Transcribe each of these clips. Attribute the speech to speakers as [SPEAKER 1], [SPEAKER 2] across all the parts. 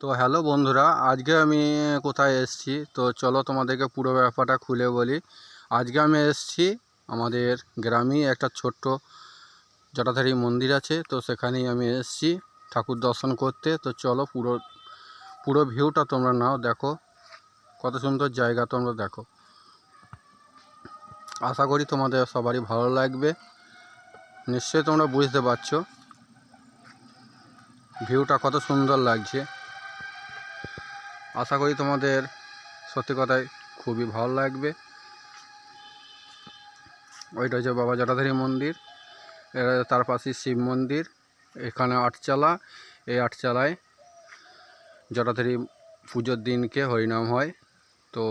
[SPEAKER 1] তো হ্যালো বন্ধুরা, আজকে আমি কোথায় এসেছি? তো চলো তোমাদেরকে পুরো ব্যাপারটা খুলে বলি। আজকে আমি এসেছি আমাদের গ্রামেই একটা ছোট্ট জটাধারী মন্দির আছে, তো সেখানেই আমি এসেছি ঠাকুর দর্শন করতে। তো চলো পুরো পুরো ভিউটা তোমরা নাও, দেখো। কত সুন্দর জায়গা তোমরা দেখো। আশা করি তোমাদের সবারই ভালো লাগবে। নিশ্চয়ই তোমরা বুঝতে পারছ ভিউটা কত সুন্দর লাগছে। আশা করি তোমাদের সত্যি কথাই খুবই ভালো লাগবে। ওইটা হচ্ছে বাবা জটাধারী মন্দির এটা তার পাশে শিব মন্দির, এখানে আটচালা, এই আটচালায় জটাধারী পুজোর দিনকে হরিনাম হয়। তো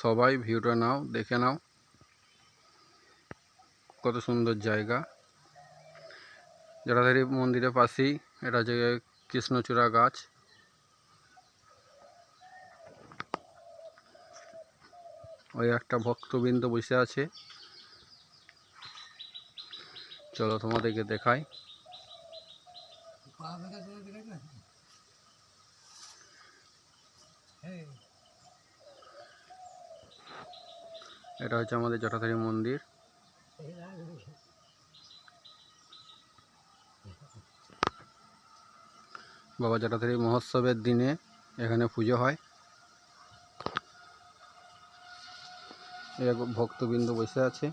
[SPEAKER 1] সবাই ভিউটা নাও, দেখে নাও। কত সুন্দর জায়গা। জটাধারী মন্দিরের পাশেই এটা হচ্ছে কৃষ্ণচূড়া গাছ। ওই একটা ভক্তবৃন্দ বসে আছে। চলো তোমাদেরকে দেখাই। এটা হচ্ছে আমাদের জটাধারী মন্দির। বাবা জটাধারী মহোৎসবের দিনে এখানে পুজো হয়। এক ভক্তবৃন্দ বসে আছে।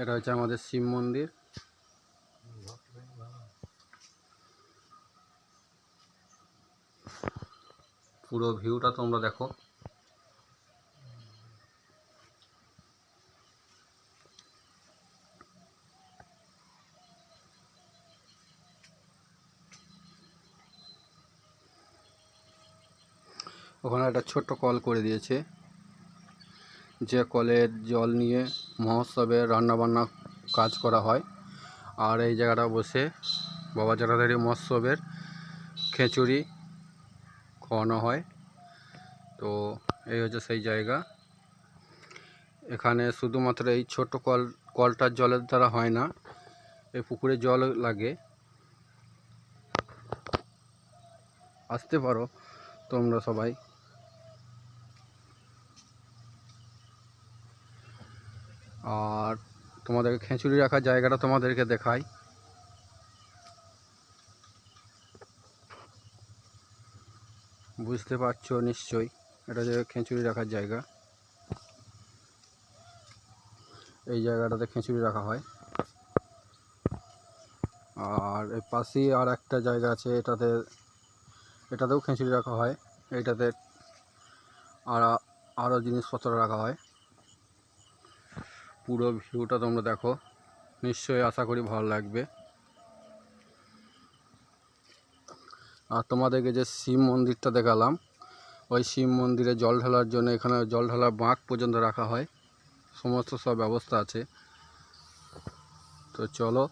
[SPEAKER 1] এটা হচ্ছে আমাদের শিব মন্দির। পুরো ভিউটা তোমরা দেখো। ওখানে একটা ছোট্ট কল করে দিয়েছে। যে কলের জল নিয়ে মহোৎসবে রান্নাবান্না কাজ করা হয়। আর এই জায়গাটা বসে বাবা জটাধারী মহোৎসবের খিচুড়ি খাওয়ানো হয়। তো এই হচ্ছে সেই জায়গা। এখানে শুধুমাত্র এই ছোট কল কলটার জলের দ্বারা হয় না, এই পুকুরে জল লাগে। আসতে পারো তোমরা সবাই। আর তোমাদেরকে খেঁচুড়ি রাখার জায়গাটা তোমাদেরকে দেখাই। বুঝতে পারছ নিশ্চয়ই, এটা যে খেঁচুড়ি রাখার জায়গা। এই জায়গাটাতে খেঁচুড়ি রাখা হয়। আর এর পাশেই আর একটা জায়গা আছে, এটাতে, এটাতেও খেঁচুড়ি রাখা হয়। এটাতে আর আরও জিনিসপত্র রাখা হয়। পুরো ভিউটা তোমরা দেখো। নিশ্চয়ই আশা করি ভালো লাগবে। আর তোমাদেরকে যে শিব মন্দিরটা দেখালাম, ওই শিব মন্দিরে জল ঢালার জন্য এখানে জল ঢালার বাঁক পর্যন্ত রাখা হয়। সমস্ত সব ব্যবস্থা আছে। তো চলো,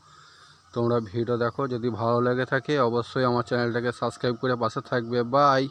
[SPEAKER 1] তোমরা ভিডিও দেখো। যদি ভালো লেগে থাকে, অবশ্যই আমার চ্যানেলটাকে সাবস্ক্রাইব করে পাশে থাকবে। বাই!